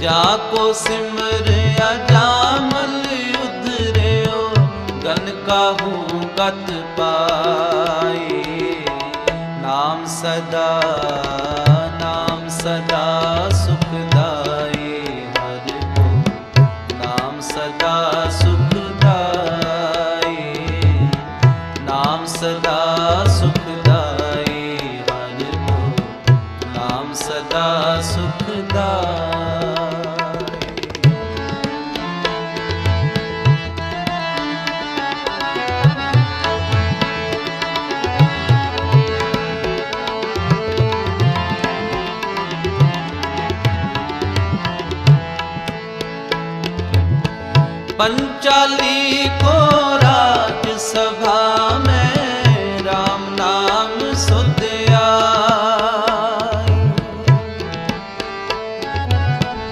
ਜਾ ਕੋ ਸਿਮਰਿਆ ਜਾਮਲ ਉਧਰਿਓ, ਗਨ ਕਾਹੂ ਗਤ ਪਾਈ। ਨਾਮ ਸਦਾ ਨਾਮ ਸਦਾ ਸੁਖਦਾਈ ਹਰਿ ਕੋ। ਨਾਮ ਸਦਾ ਸੁਖਦਾਈ ਨਾਮ ਸਦਾ ਸੁਖਦਾਈ ਹਰਿ ਕੋ। ਨਾਮ ਸਦਾ ਸੁਖਦਾਈ पंचाली को राज्य सभा में राम नाम सुधिया